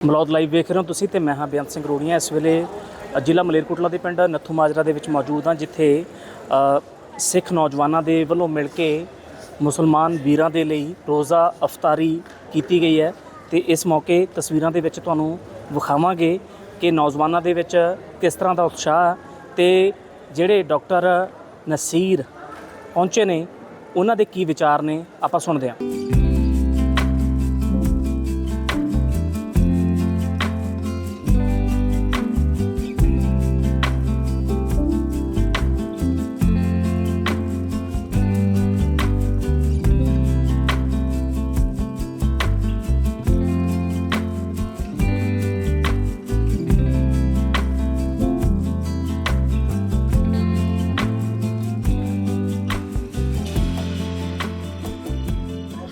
Malaud live ਵੇਖ ਰਹੇ ਹੋ ਤੁਸੀਂ ਤੇ ਮੈਂ ਹਾਂ ਬੇਅੰਤ ਸਿੰਘ ਰੋੜੀਆਂ। ਇਸ ਵੇਲੇ ਜ਼ਿਲ੍ਹਾ ਮਲੇਰਕੋਟਲਾ ਦੇ ਪਿੰਡ ਨੱਥੂ ਮਾਜਰਾ ਦੇ ਵਿੱਚ ਮੌਜੂਦ ਹਾਂ, ਜਿੱਥੇ ਸਿੱਖ ਨੌਜਵਾਨਾਂ ਦੇ ਵੱਲੋਂ ਮਿਲ ਕੇ ਮੁਸਲਮਾਨ ਵੀਰਾਂ ਦੇ ਲਈ ਰੋਜ਼ਾ ਅਫਤਾਰੀ ਕੀਤੀ ਗਈ ਹੈ ਤੇ ਇਸ ਮੌਕੇ ਤਸਵੀਰਾਂ ਦੇ ਵਿੱਚ ਤੁਹਾਨੂੰ ਵਿਖਾਵਾਂਗੇ ਕਿ ਨੌਜਵਾਨਾਂ ਦੇ ਵਿੱਚ ਕਿਸ ਤਰ੍ਹਾਂ ਦਾ ਉਤਸ਼ਾਹ ਹੈ ਤੇ ਜਿਹੜੇ ਡਾਕਟਰ ਨਸੀਰ ਪਹੁੰਚੇ ਨੇ, ਉਹਨਾਂ ਦੇ ਕੀ ਵਿਚਾਰ ਨੇ, ਆਪਾਂ ਸੁਣਦੇ ਹਾਂ।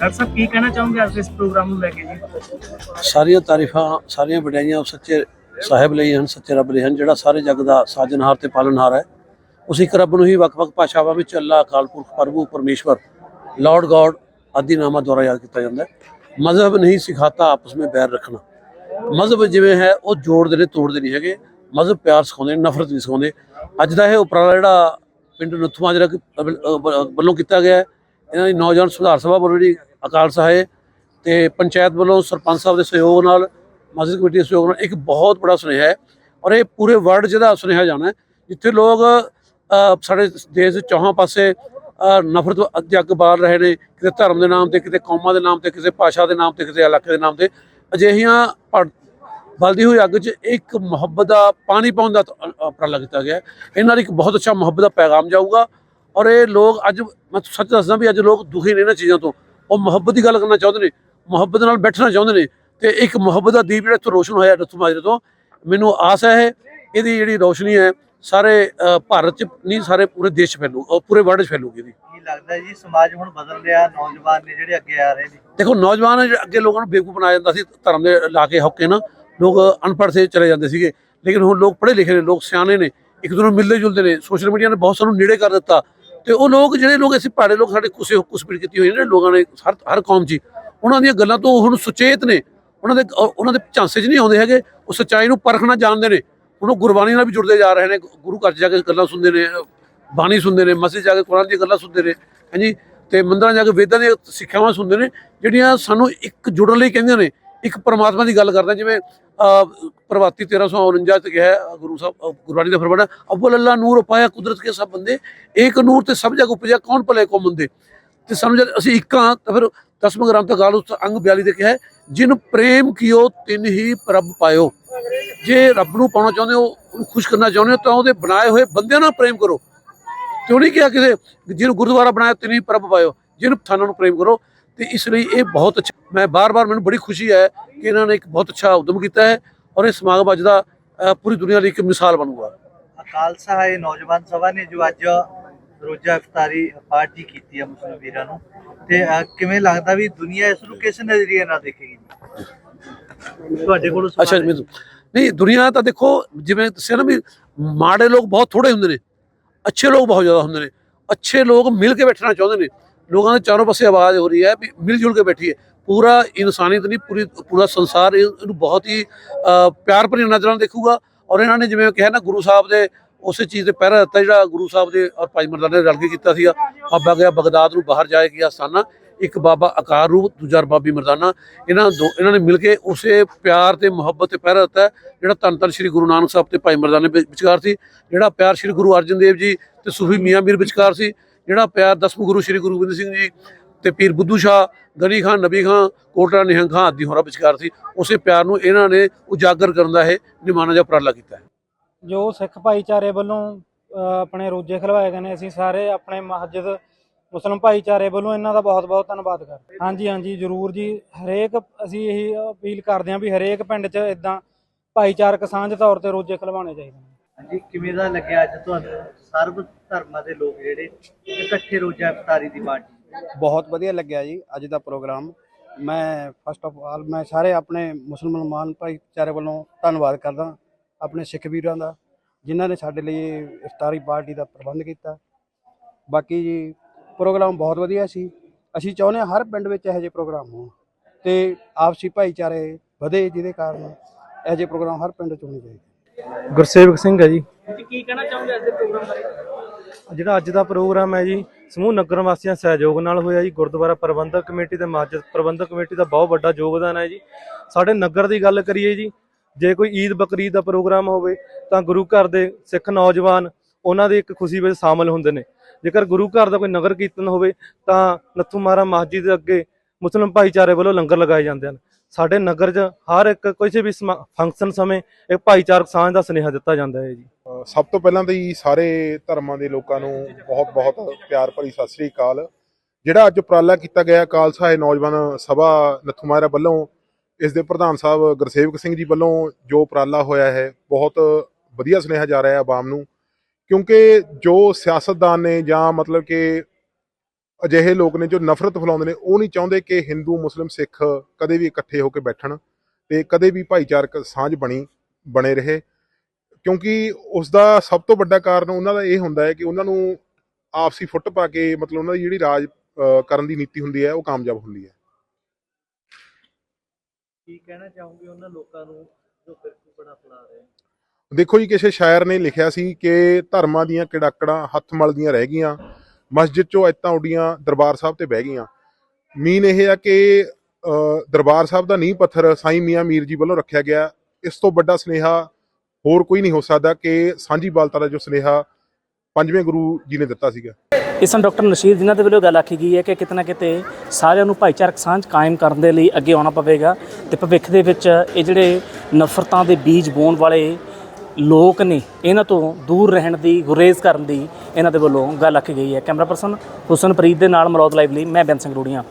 ਡਾਕਟਰ ਸਾਹਿਬ ਕੀ ਕਹਿਣਾ ਚਾਹੋਗੇ ਅੱਜ ਇਸ ਪ੍ਰੋਗਰਾਮ ਨੂੰ ਲੈ ਕੇ ਜੀ? ਸਾਰੀਆਂ ਤਾਰੀਫਾਂ ਸਾਰੀਆਂ ਵਡਿਆਈਆਂ ਸੱਚੇ ਸਾਹਿਬ ਲਈ ਹਨ ਸੱਚੇ ਰੱਬ ਲਈ ਹਨ ਜਿਹੜਾ ਸਾਰੇ ਜਗ ਦਾ ਸਾਜਨਹਾਰ ਤੇ ਪਾਲਨਹਾਰ ਹੈ। ਉਸ ਇੱਕ ਰੱਬ ਨੂੰ ਹੀ ਵੱਖ-ਵੱਖ ਭਾਸ਼ਾਵਾਂ ਵਿੱਚ ਅੱਲਾ ਅਕਾਲ ਪੁਰਖ ਪ੍ਰਭੂ ਪਰਮੇਸ਼ਵਰ ਲਾਰਡ ਗॉड ਆਦਿ ਨਾਮਾਂ ਦੁਆਰਾ ਯਾਦ ਕੀਤਾ ਜਾਂਦਾ ਹੈ। ਮਜ਼ਹਬ ਨਹੀਂ ਸਿਖਾਤਾ ਆਪਸ ਵਿੱਚ ਬੈਰ ਰੱਖਣਾ। ਮਜ਼ਹਬ ਜਿਵੇਂ ਹੈ ਉਹ ਜੋੜਦੇ ਨੇ ਤੋੜਦੇ ਨਹੀਂ ਹੈਗੇ। ਮਜ਼ਹਬ ਪਿਆਰ ਸਿਖਾਉਂਦੇ ਨੇ ਨਫ਼ਰਤ ਨਹੀਂ ਸਿਖਾਉਂਦੇ। ਅੱਜ ਦਾ ਇਹ ਉਪਰਾਲਾ ਜਿਹੜਾ ਪਿੰਡ ਨੁੱਥੂਆਂ ਜਿਹੜਾ ਵੱਲੋਂ ਕੀਤਾ ਗਿਆ ਹੈ, ਇਹਨਾਂ ਦੀ ਨੌਜਵਾਨ ਸੁਧਾਰ ਸਭਾ ਵੱਲੋਂ ਜਿਹੜੀ ਅਕਾਲ ਸਹਾਇ ਤੇ ਪੰਚਾਇਤ ਵੱਲੋਂ ਸਰਪੰਚ ਸਾਹਿਬ ਦੇ ਸਹਿਯੋਗ ਨਾਲ ਮਸਜਿਦ ਕਮੇਟੀ ਦੇ ਸਹਿਯੋਗ ਨਾਲ ਇੱਕ ਬਹੁਤ ਬੜਾ ਸੁਨੇਹਾ ਹੈ ਔਰ ਇਹ ਪੂਰੇ ਵਰਲਡ ਜਿਹਦਾ ਸੁਨੇਹਾ ਜਾਣਾ ਜਿੱਥੇ ਲੋਕ ਸਾਡੇ ਦੇਸ਼ ਦੇ ਚੌਹਾਂ ਪਾਸੇ ਨਫ਼ਰਤ ਅੱਗੇ ਅੱਗ ਬਾਲ ਰਹੇ ਨੇ, ਕਿਤੇ ਧਰਮ ਦੇ ਨਾਮ ਤੇ, ਕਿਤੇ ਕੌਮਾਂ ਦੇ ਨਾਮ ਤੇ, ਕਿਸੇ ਭਾਸ਼ਾ ਦੇ ਨਾਮ ਤੇ, ਕਿਸੇ ਇਲਾਕੇ ਦੇ ਨਾਮ ਤੇ, ਅਜਿਹੀਆਂ ਭੜ- ਬਲਦੀ ਹੋਈ ਅੱਗ 'ਚ ਇੱਕ ਮੁਹੱਬਤ ਦਾ ਪਾਣੀ ਪਾਉਣ ਦਾ ਉਪਰਾਲਾ ਕੀਤਾ ਗਿਆ ਇਹਨਾਂ ਨਾਲ ਇੱਕ ਬਹੁਤ ਅੱਛਾ ਮੁਹੱਬਤ ਦਾ ਪੈਗਾਮ ਜਾਊਗਾ। ਔਰ ਇਹ ਲੋਕ ਅੱਜ ਮੈਂ ਸੱਚ ਦੱਸਦਾ ਵੀ ਅੱਜ ਲੋਕ ਦੁਖੀ ਨੇ ਇਹਨਾਂ ਚੀਜ਼ਾਂ ਤੋਂ। ਉਹ ਮੁਹੱਬਤ ਦੀ ਗੱਲ ਕਰਨਾ ਚਾਹੁੰਦੇ ਨੇ ਮੁਹੱਬਤ ਨਾਲ ਬੈਠਣਾ ਚਾਹੁੰਦੇ ਨੇ ਤੇ ਇੱਕ ਮੁਹੱਬਤ ਦਾ ਦੀਪ ਜਿਹੜਾ ਇੱਥੋਂ ਰੋਸ਼ਨ ਹੋਇਆ ਨੱਥੂ ਮਾਜਰੇ ਤੋਂ ਮੈਨੂੰ ਆਸ ਹੈ ਇਹਦੀ ਜਿਹੜੀ ਰੋਸ਼ਨੀ ਹੈ ਸਾਰੇ ਭਾਰਤ 'ਚ ਨਹੀਂ ਸਾਰੇ ਪੂਰੇ ਦੇਸ਼ 'ਚ ਫੈਲੂ ਅ, ਪੂਰੇ ਵਰਲਡ 'ਚ ਫੈਲੂਗੀ ਇਹਦੀ। ਕੀ ਲੱਗਦਾ ਜੀ ਸਮਾਜ ਹੁਣ ਬਦਲ ਰਿਹਾ ਨੌਜਵਾਨ ਨੇ ਜਿਹੜੇ ਅੱਗੇ ਆ ਰਹੇ ਨੇ? ਦੇਖੋ ਨੌਜਵਾਨ ਜਿਹੜੇ ਅੱਗੇ ਲੋਕਾਂ ਨੂੰ ਬੇਵਕੂਫ ਬਣਾਇਆ ਜਾਂਦਾ ਸੀ ਧਰਮ ਦੇ ਲਾ ਕੇ ਹੌਕੇ ਨਾ ਲੋਕ ਅਨਪੜ੍ਹ ਸੇ ਚਲੇ ਜਾਂਦੇ ਸੀਗੇ। ਲੇਕਿਨ ਹੁਣ ਲੋਕ ਪੜ੍ਹੇ ਲਿਖੇ ਨੇ ਲੋਕ ਸਿਆਣੇ ਨੇ ਇੱਕ ਦੂਜੇ ਨੂੰ ਮਿਲਦੇ ਜੁਲਦੇ ਨੇ। ਸੋਸ਼ਲ ਮੀਡੀਆ ਨੇ ਬਹੁਤ ਸਾਨੂੰ ਨੇੜੇ ਕਰ ਦਿੱਤਾ। ਤੇ ਉਹ ਲੋਕ ਜਿਹੜੇ ਲੋਕ ਅਸੀਂ ਪਹਾੜੇ ਲੋਕ ਸਾਡੇ ਕੁਸੇ ਕੁਸਪੀੜ ਕੀਤੀ ਹੋਈ ਜਿਹੜੇ ਲੋਕਾਂ ਨੇ ਹਰ ਹਰ ਕੌਮ 'ਚ ਹੀ, ਉਹਨਾਂ ਦੀਆਂ ਗੱਲਾਂ ਤੋਂ ਹੁਣ ਸੁਚੇਤ ਨੇ। ਉਹਨਾਂ ਦੇ ਉਹਨਾਂ ਦੇ ਝਾਂਸੇ 'ਚ ਨਹੀਂ ਆਉਂਦੇ ਹੈਗੇ ਉਹ ਸੱਚਾਈ ਨੂੰ ਪਰਖਣਾ ਜਾਣਦੇ ਨੇ। ਹੁਣ ਉਹ ਗੁਰਬਾਣੀ ਨਾਲ ਵੀ ਜੁੜਦੇ ਜਾ ਰਹੇ ਨੇ ਗੁਰੂ ਘਰ 'ਚ ਜਾ ਕੇ ਗੱਲਾਂ ਸੁਣਦੇ ਨੇ ਬਾਣੀ ਸੁਣਦੇ ਨੇ ਮਸਜਿਦ ਜਾ ਕੇ ਕੁਰਾਨ ਦੀਆਂ ਗੱਲਾਂ ਸੁਣਦੇ ਨੇ ਹਾਂਜੀ ਤੇ ਮੰਦਰਾਂ ਜਾ ਕੇ ਵੇਦਾਂ ਦੀਆਂ ਸਿੱਖਿਆਵਾਂ ਸੁਣਦੇ ਨੇ ਜਿਹੜੀਆਂ ਸਾਨੂੰ ਇੱਕ ਜੁੜਨ ਲਈ ਕਹਿੰਦੀਆਂ ਨੇ। ਇੱਕ ਪਰਮਾਤਮਾ ਦੀ ਗੱਲ ਕਰਦੇ ਜਿਵੇਂ ਅਹ, ਪ੍ਰਭਾਤੀ 1349 ਚ ਕਿਹਾ ਗੁਰੂ ਸਾਹਿਬ ਗੁਰਬਾਣੀ ਦਾ ਫਰਮਾਨ ਅਵਲ ਅੱਲਾ ਨੂਰ ਪਾਇਆ ਕੁਦਰਤ ਕੇ ਸਭ ਬੰਦੇ ਇੱਕ ਨੂਰ ਤੇ ਸਭ ਜਗ ਉਪਜਿਆ ਕੌਣ ਭਲੇ ਕੋ ਮੰਦੇ? ਤੇ ਸਾਨੂੰ ਜਦ ਅਸੀਂ ਇੱਕ ਹਾਂ ਤਾਂ ਫਿਰ ਦਸਮ ਗ੍ਰੰਥ ਗਾਲ ਉਸ ਅੰਗ 42 ਤੇ ਕਿਹਾ ਹੈ ਜਿਨ ਪ੍ਰੇਮ ਕੀਓ ਤਿਨ ਹੀ ਪ੍ਰਭ ਪਾਇਓ। ਜੇ ਰੱਬ ਨੂੰ ਪਾਉਣਾ ਚਾਹੁੰਦੇ ਹੋ ਉਹਨੂੰ ਖੁਸ਼ ਕਰਨਾ ਚਾਹੁੰਦੇ ਹੋ ਤਾਂ ਉਹਦੇ ਬਣਾਏ ਹੋਏ ਬੰਦਿਆਂ ਨਾਲ ਪ੍ਰੇਮ ਕਰੋ। ਤੇ ਉਹ ਨਹੀਂ ਕਿਹਾ ਕਿਸੇ ਜਿਹਨੂੰ ਗੁਰਦੁਆਰਾ ਬਣਾਇਆ ਤਿਨ ਹੀ ਪ੍ਰਭ ਪਾਇਓ। ਜਿਹਨੂੰ ਥਾਨਾਂ ਨੂੰ ਪ੍ਰੇਮ ਕਰੋ। ਤੇ ਇਸ ਲਈ ਇਹ ਬਹੁਤ ਅੱਛਾ ਮੈਂ ਬਾਰ-ਬਾਰ ਮੈਨੂੰ ਬੜੀ ਖੁਸ਼ੀ ਹੈ ਕਿ ਇਹਨਾਂ ਨੇ ਇੱਕ ਬਹੁਤ ਅੱਛਾ ਉਦਮ ਕੀਤਾ ਹੈ ਔਰ ਇਹ ਸਮਾਗਮ ਅੱਜ ਦਾ ਪੂਰੀ ਦੁਨੀਆ ਲਈ ਇੱਕ ਮਿਸਾਲ ਬਣੂਗਾ। ਅਕਾਲ ਸਹਾਇ ਨੌਜਵਾਨ ਸਭਾ ਨੇ ਜੋ ਅੱਜ ਰੋਜ਼ਾ ਇਫਤਾਰੀ ਪਾਰਟੀ ਕੀਤੀ ਹੈ ਮੁਸਲਿਮ ਵੀਰਾਂ ਨੂੰ। ਤੇ ਕਿਵੇਂ ਲੱਗਦਾ ਵੀ ਦੁਨੀਆ ਇਸ ਨੂੰ ਕਿਸ ਨਜ਼ਰੀਏ ਨਾਲ ਦੇਖੇਗੀ ਤੁਹਾਡੇ ਕੋਲ ਅੱਛਾ ਹੈ। ਮੈਨੂੰ ਨਹੀਂ ਦੁਨੀਆ ਤਾਂ ਦੇਖੋ ਜਿਵੇਂ ਦੱਸਿਆ ਨਾ ਵੀ ਮਾੜੇ ਲੋਕ ਬਹੁਤ ਥੋੜੇ ਹੁੰਦੇ ਨੇ ਅੱਛੇ ਲੋਕ ਬਹੁਤ ਜ਼ਿਆਦਾ ਹੁੰਦੇ ਨੇ ਅੱਛੇ ਲੋਕ ਮਿਲ ਕੇ ਬੈਠਣਾ ਚਾਹੁੰਦੇ ਨੇ। ਲੋਕਾਂ ਦੇ ਚਾਰੋਂ ਪਾਸੇ ਆਵਾਜ਼ ਹੋ ਰਹੀ ਹੈ ਵੀ ਮਿਲ ਜੁਲ ਕੇ ਬੈਠੀਏ। ਪੂਰਾ ਇਨਸਾਨੀਅਤ ਨਹੀਂ, ਪੂਰੀ, ਪੂਰਾ ਸੰਸਾਰ ਇਹਨੂੰ ਬਹੁਤ ਹੀ ਪਿਆਰ ਭਰੀ ਨਜ਼ਰਾਂ ਨਾਲ ਦੇਖੂਗਾ। ਔਰ ਇਹਨਾਂ ਨੇ ਜਿਵੇਂ ਕਿਹਾ ਨਾ, ਗੁਰੂ ਸਾਹਿਬ ਦੇ ਉਸੇ ਚੀਜ਼ ਤੇ ਪਹਿਰਾ ਦਿੱਤਾ ਜਿਹੜਾ ਗੁਰੂ ਸਾਹਿਬ ਦੇ ਔਰ ਭਾਈ ਮਰਦਾਨਾ ਨੇ ਰਲ ਕੇ ਕੀਤਾ ਸੀਗਾ। ਬਾਬਾ ਗਿਆ, ਬਗਦਾਦ ਨੂੰ ਬਾਹਰ ਜਾਏ ਗਿਆ ਸਥਾਨਾ ਇੱਕ ਬਾਬਾ ਆਕਾਰ ਰੂਪ, ਦੂਜਾ ਬਾਬੀ ਮਰਦਾਨਾ। ਇਹਨਾਂ ਦੋ, ਇਹਨਾਂ ਨੇ ਮਿਲ ਕੇ ਉਸੇ ਪਿਆਰ ਤੇ ਮੁਹੱਬਤ ਤੇ ਪਹਿਰਾ ਦਿੱਤਾ, ਜਿਹੜਾ ਧੰਨ ਧੰਨ ਸ੍ਰੀ ਗੁਰੂ ਨਾਨਕ ਸਾਹਿਬ ਤੇ ਭਾਈ ਮਰਦਾਨੇ ਵਿਚਕਾਰ ਸੀ। ਜਿਹੜਾ ਪਿਆਰ ਸ੍ਰੀ ਗੁਰੂ ਅਰਜਨ ਦੇਵ ਜੀ ਤੇ ਸੂਫੀ ਮੀਆਂ ਮੀਰ ਵਿਚਕਾਰ ਸੀ। ਜਿਹੜਾ ਪਿਆਰ ਦਸਮ ਗੁਰੂ ਸ੍ਰੀ ਗੁਰੂ ਗੋਬਿੰਦ ਸਿੰਘ ਜੀ ਤੇ ਪੀਰ ਬੁੱਧੂ ਸ਼ਾਹ, ਗਨੀ ਖਾਨ, ਨਬੀ ਖਾਨ ਕੋਟਰਾ ਨਿਹੰਗ ਖਾਨ ਆਦਿ ਹੋਰਾਂ ਵਿਚਕਾਰ ਸੀ, ਉਸੇ ਪਿਆਰ ਨੂੰ ਇਹਨਾਂ ਨੇ ਉਜਾਗਰ ਕਰਨ ਦਾ ਇਹ ਨਿਮਾਣਾ ਜਿਹਾ ਉਪਰਾਲਾ ਕੀਤਾ ਹੈ। ਜੋ ਸਿੱਖ ਭਾਈਚਾਰੇ ਵੱਲੋਂ ਆਪਣੇ ਰੋਜੇ ਖਲਵਾਏ ਗਏ ਨੇ, ਅਸੀਂ ਸਾਰੇ ਆਪਣੇ ਮਸਜਿਦ, ਮੁਸਲਮ ਭਾਈਚਾਰੇ ਵੱਲੋਂ ਇਹਨਾਂ ਦਾ ਬਹੁਤ-ਬਹੁਤ ਧੰਨਵਾਦ ਕਰਦੇ ਹਾਂਜੀ ਹਾਂਜੀ, ਜ਼ਰੂਰ ਜੀ। ਹਰੇਕ, ਅਸੀਂ ਇਹੀ ਅਪੀਲ ਕਰਦੇ ਹਾਂ ਵੀ ਹਰੇਕ ਪਿੰਡ 'ਚ ਇਦਾਂ ਭਾਈਚਾਰਕ ਸਾਂਝ ਤੌਰ ਤੇ ਰੋਜੇ ਖਲਵਾਉਣੇ ਚਾਹੀਦੇ ਨੇ। ਹਾਂਜੀ, ਕਿਵੇਂ ਦਾ ਲੱਗਿਆ ਅੱਜ ਤੁਹਾਨੂੰ? ਸਰਬ ਧਰਮਾਂ ਦੇ ਲੋਕ ਜਿਹੜੇ ਇਕੱਠੇ ਰੋਜ਼ਾ ਇਫਤਾਰੀ ਦੀ ਪਾਰਟੀ ਬਹੁਤ ਵਧੀਆ ਲੱਗਿਆ ਜੀ, ਅੱਜ ਦਾ ਪ੍ਰੋਗਰਾਮ। ਮੈਂ ਫਸਟ ਆਫ ਆਲ ਮੈਂ ਸਾਰੇ ਆਪਣੇ ਮੁਸਲਮਾਨ ਭਾਈਚਾਰੇ ਵੱਲੋਂ ਧੰਨਵਾਦ ਕਰਦਾ ਆਪਣੇ ਸਿੱਖ ਵੀਰਾਂ ਦਾ, ਜਿਨ੍ਹਾਂ ਨੇ ਸਾਡੇ ਲਈ ਇਫਤਾਰੀ ਪਾਰਟੀ ਦਾ ਪ੍ਰਬੰਧ ਕੀਤਾ। ਬਾਕੀ ਜੀ, ਪ੍ਰੋਗਰਾਮ ਬਹੁਤ ਵਧੀਆ ਸੀ। ਅਸੀਂ ਚਾਹੁੰਦੇ ਹਾਂ ਹਰ ਪਿੰਡ ਵਿੱਚ ਇਹੋ ਜਿਹੇ ਪ੍ਰੋਗਰਾਮ ਹੋਣ ਤੇ ਆਪਸੀ ਭਾਈਚਾਰੇ ਵਧੇ ਜਿਹਦੇ ਕਾਰਨ ਇਹੋ ਜਿਹੇ ਪ੍ਰੋਗਰਾਮ ਹਰ ਪਿੰਡ 'ਚ ਹੋਣੇ ਚਾਹੀਦੇ। ਗੁਰਸੇਵਕ ਸਿੰਘ ਹੈ ਜੀ। ਕੀ ਕਹਿਣਾ ਚਾਹੋਗੇ ਅੱਜ ਦੇ ਪ੍ਰੋਗਰਾਮ ਬਾਰੇ? ਜਿਹੜਾ ਅੱਜ ਦਾ ਪ੍ਰੋਗਰਾਮ ਹੈ ਜੀ ਸਮੂਹ ਨਗਰ ਵਾਸੀਆਂ ਸਹਿਯੋਗ ਨਾਲ ਹੋਇਆ ਜੀ ਗੁਰਦੁਆਰਾ ਪ੍ਰਬੰਧਕ ਕਮੇਟੀ ਤੇ ਮਸਜਿਦ ਪ੍ਰਬੰਧਕ ਕਮੇਟੀ ਦਾ ਬਹੁਤ ਵੱਡਾ ਯੋਗਦਾਨ ਹੈ ਜੀ। ਸਾਡੇ ਨਗਰ ਦੀ ਗੱਲ ਕਰੀਏ ਜੀ ਜੇ ਕੋਈ ਈਦ ਬਕਰੀਦ ਦਾ ਪ੍ਰੋਗਰਾਮ ਹੋਵੇ ਤਾਂ ਗੁਰੂ ਘਰ ਦੇ ਸਿੱਖ ਨੌਜਵਾਨ ਉਹਨਾਂ ਦੀ ਇੱਕ ਖੁਸ਼ੀ ਵਿੱਚ ਸ਼ਾਮਲ ਹੁੰਦੇ ਨੇ। ਜੇਕਰ ਗੁਰੂ ਘਰ ਦਾ ਕੋਈ ਨਗਰ ਕੀਰਤਨ ਹੋਵੇ ਤਾਂ ਨੱਥੂ ਮਾਰਾ ਮਸਜਿਦ ਦੇ ਅੱਗੇ ਮੁਸਲਿਮ ਭਾਈਚਾਰੇ ਵੱਲੋਂ ਲੰਗਰ ਲਗਾਏ ਜਾਂਦੇ ਹਨ। ਸਾਡੇ ਨਗਰ 'ਚ ਹਰ ਇੱਕ ਕਿਸੇ ਵੀ ਫੰਕਸ਼ਨ ਸਮੇਂ ਇੱਕ ਭਾਈਚਾਰਕ ਸਾਂਝ ਦਾ ਸੁਨੇਹਾ ਦਿੱਤਾ ਜਾਂਦਾ ਹੈ ਜੀ। ਸਭ ਤੋਂ ਪਹਿਲਾਂ ਤਾਂ ਜੀ ਸਾਰੇ ਧਰਮਾਂ ਦੇ ਲੋਕਾਂ ਨੂੰ ਬਹੁਤ-ਬਹੁਤ ਪਿਆਰ ਭਰੀ ਸਤਿ ਸ੍ਰੀ ਅਕਾਲ। ਜਿਹੜਾ ਅੱਜ ਉਪਰਾਲਾ ਕੀਤਾ ਗਿਆ ਖਾਲਸਾ ਨੌਜਵਾਨ ਸਭਾ ਨੱਥੂਮਾਰਾ ਵੱਲੋਂ, ਇਸ ਦੇ ਪ੍ਰਧਾਨ ਸਾਹਿਬ ਗੁਰਸੇਵਕ ਸਿੰਘ ਜੀ ਵੱਲੋਂ ਜੋ ਉਪਰਾਲਾ ਹੋਇਆ ਹੈ, ਬਹੁਤ ਵਧੀਆ ਸੁਨੇਹਾ ਜਾ ਰਿਹਾ ਹੈ ਆਵਾਮ ਨੂੰ। ਕਿਉਂਕਿ ਜੋ ਸਿਆਸਤਦਾਨ ਨੇ ਜਾਂ ਮਤਲਬ ਕਿ ਅਜਿਹੇ ਲੋਕ ਨੇ ਜੋ ਨਫ਼ਰਤ ਫੈਲਾਉਂਦੇ ਨੇ ਉਹ ਨਹੀਂ ਚਾਹੁੰਦੇ ਕਿ ਹਿੰਦੂ ਮੁਸਲਿਮ ਸਿੱਖ ਕਦੇ ਵੀ ਇਕੱਠੇ ਹੋ ਕੇ ਬੈਠਣ ਤੇ ਕਦੇ ਵੀ ਭਾਈਚਾਰਕ ਸਾਂਝ ਬਣੀ ਬਣੇ ਰਹੇ। ਕਿਉਂਕਿ ਉਸ ਦਾ ਸਭ ਤੋਂ ਵੱਡਾ ਕਾਰਨ ਉਹਨਾਂ ਦਾ ਇਹ ਹੁੰਦਾ ਹੈ ਕਿ ਉਹਨਾਂ ਨੂੰ ਆਪਸੀ ਫੁੱਟ ਪਾ ਕੇ ਮਤਲਬ ਉਹਨਾਂ ਦੀ ਜਿਹੜੀ ਰਾਜ ਕਰਨ ਦੀ ਨੀਤੀ ਹੁੰਦੀ ਹੈ ਉਹ ਕਾਮਯਾਬ ਹੁੰਦੀ ਹੈ। ਕੀ ਕਹਿਣਾ ਚਾਹੋਗੇ ਉਹਨਾਂ ਲੋਕਾਂ ਨੂੰ ਜੋ ਫਿਰਕੂਪਣਾ ਫੈਲਾ ਰਹੇ ਦੇਖੋ ਜੀ ਕਿਸੇ ਸ਼ਾਇਰ ਨੇ ਲਿਖਿਆ ਸੀ ਕਿ ਧਰਮਾਂ ਦੀਆਂ ਕਿੜਾਕੜਾਂ ਹੱਥ ਮਲਦੀਆਂ ਰਹਿ ਗਈਆਂ। ਮਸਜਿਦ ਚੋਂ ਐਤਾਂ ਉੱਡੀਆਂ, ਦਰਬਾਰ ਸਾਹਿਬ ਤੇ ਬਹਿ ਗਈਆਂ। ਮੀਨ ਇਹ ਆ ਕਿ ਦਰਬਾਰ ਸਾਹਿਬ ਦਾ ਨੀਂਹ ਪੱਥਰ ਸਾਈਂ ਮੀਆਂ ਮੀਰ ਜੀ ਵੱਲੋਂ ਰੱਖਿਆ ਗਿਆ। ਇਸ ਤੋਂ ਵੱਡਾ ਸੁਨੇਹਾ ਹੋਰ ਕੋਈ ਨਹੀਂ ਹੋ ਸਕਦਾ ਕਿ ਸਾਂਝੀ ਬਾਲਤਾ ਦਾ ਜੋ ਸੁਨੇਹਾ ਪੰਜਵੇਂ ਗੁਰੂ ਜੀ ਨੇ ਦਿੱਤਾ ਸੀਗਾ। ਇਸ ਨੂੰ ਡਾਕਟਰ ਨਸ਼ੀਰ ਜਿਨ੍ਹਾਂ ਦੇ ਵੱਲੋਂ ਗੱਲ ਆਖੀ ਗਈ ਹੈ ਕਿ ਕਿਤੇ ਨਾ ਕਿਤੇ ਸਾਰਿਆਂ ਨੂੰ ਭਾਈਚਾਰਕ ਸਾਂਝ ਕਾਇਮ ਕਰਨ ਦੇ ਲਈ ਅੱਗੇ ਆਉਣਾ ਪਵੇਗਾ ਤੇ ਭਵਿੱਖ ਦੇ ਵਿੱਚ ਇਹ ਜਿਹੜੇ ਨਫ਼ਰਤਾਂ ਦੇ ਬੀਜ ਬੋਣ ਵਾਲੇ ਲੋਕ ਨੇ ਇਹਨਾਂ ਤੋਂ ਦੂਰ ਰਹਿਣ ਦੀ, ਗੁਰੇਜ਼ ਕਰਨ ਦੀ ਇਹਨਾਂ ਦੇ ਵੱਲੋਂ ਗੱਲ ਆਖੀ ਗਈ ਹੈ। ਕੈਮਰਾ ਪਰਸਨ ਹੁਸਨਪ੍ਰੀਤ ਦੇ ਨਾਲ ਮਲੌਦ ਲਾਈਵ ਲਈ ਮੈਂ ਬੈਂਸਨ ਰੂੜੀਆਂ।